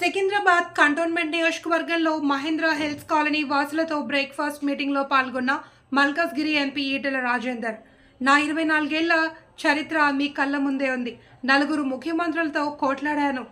Secunderabad cantonment నియోజకవర్గంలో Mahendra health colony వాసులతో breakfast మీటింగ్లో పాల్గొన్న మల్కాజ్గిరి ఎంపీ ఈటెల రాజేందర్. నా ఇరవై నాలుగేళ్ళ చరిత్ర మీ కళ్ళ ముందే ఉంది. నలుగురు ముఖ్యమంత్రులతో కోట్లాడాను.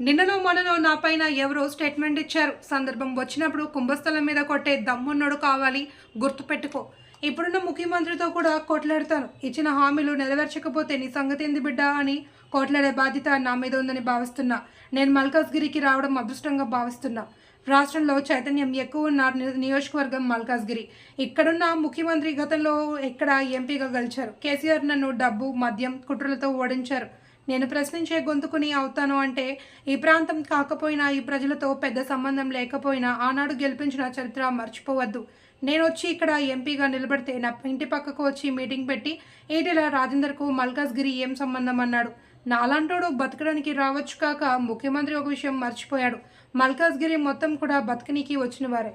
నిన్ననో మొన్ననో నా పైన ఎవరో స్టేట్మెంట్ ఇచ్చారు. సందర్భం వచ్చినప్పుడు కుంభస్థలం మీద కొట్టే దమ్మున్నోడు కావాలి. గుర్తుపెట్టుకో. ఇప్పుడున్న ముఖ్యమంత్రితో కూడా కొట్లాడతాను. ఇచ్చిన హామీలు నెరవేర్చకపోతే నీ సంగతి ఏంది బిడ్డ అని కొట్లాడే బాధ్యత నా మీద ఉందని భావిస్తున్నా. నేను మల్కాజ్గిరికి రావడం అదృష్టంగా భావిస్తున్నా. రాష్ట్రంలో చైతన్యం ఎక్కువ ఉన్న నియోజకవర్గం మల్కాజ్గిరి. ఇక్కడున్న ముఖ్యమంత్రి గతంలో ఇక్కడ ఎంపీగా గెలిచారు. కేసీఆర్ నన్ను డబ్బు మద్యం కుట్రలతో ఓడించారు. నేను ప్రశ్నించే గొంతుకుని అవుతాను అంటే ఈ ప్రాంతం కాకపోయినా ఈ ప్రజలతో పెద్ద సంబంధం లేకపోయినా ఆనాడు గెలిపించిన చరిత్ర మర్చిపోవద్దు. నేను వచ్చి ఇక్కడ ఎంపీగా నిలబడితే నా ఇంటి పక్కకు వచ్చి మీటింగ్ పెట్టి ఈటెల రాజేందర్కు మల్కాజ్గిరి ఏం సంబంధం అన్నాడు. నాలాంటోడు బతకడానికి రావచ్చు కాక ముఖ్యమంత్రి ఒక విషయం మర్చిపోయాడు. మల్కాజ్గిరి మొత్తం కూడా బతకనీకి వచ్చిన వారే.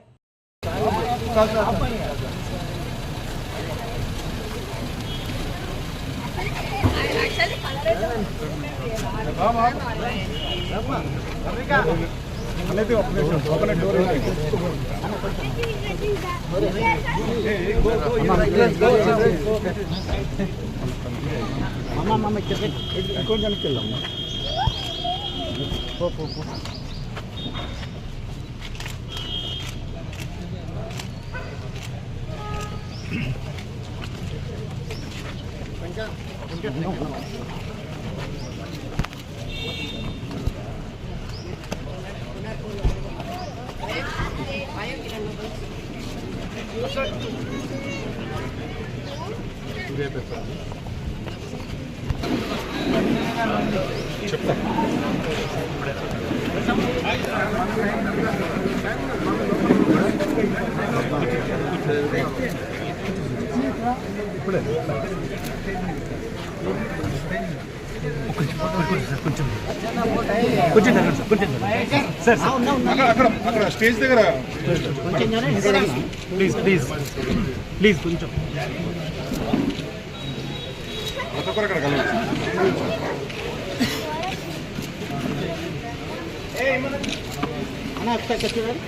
అమ్మ అమ్మ ఇక్కడ ఎక్కువ జనకి వెళ్ళమ్మా పో పో పో కొంచెం జరగండి సార్ కొంచెం జరగండి. సార్ అక్కడ అక్కడ అక్కడ స్టేజ్ దగ్గర కొంచెం ప్లీజ్ ప్లీజ్ ప్లీజ్ కొంచెం ప్రతి అక్కడ కలవాలి అన్న చూడండి